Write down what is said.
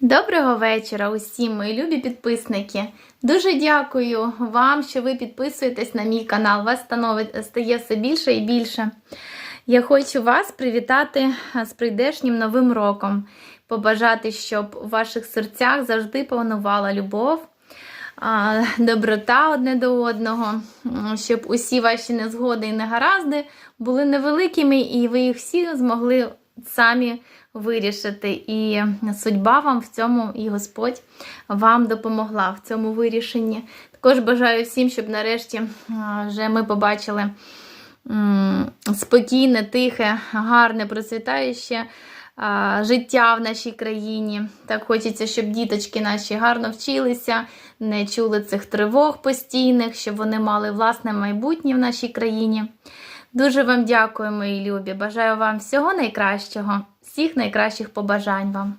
Доброго вечора усім, мої любі підписники. Дуже дякую вам, що ви підписуєтесь на мій канал. Вас становить, стає все більше і більше. Я хочу вас привітати з прийдешнім новим роком, побажати, щоб у ваших серцях завжди панувала любов, доброта одне до одного, щоб усі ваші незгоди і негаразди були невеликими, і ви їх всі змогли самі вирішити. І судьба вам в цьому, і Господь вам допомогла в цьому вирішенні. Також бажаю всім, щоб нарешті вже ми побачили спокійне, тихе, гарне, процвітаюче життя в нашій країні. Так хочеться, щоб діточки наші гарно вчилися, не чули цих тривог постійних, щоб вони мали власне майбутнє в нашій країні. Дуже вам дякую, мої любі. Бажаю вам всього найкращого, всіх найкращих побажань вам.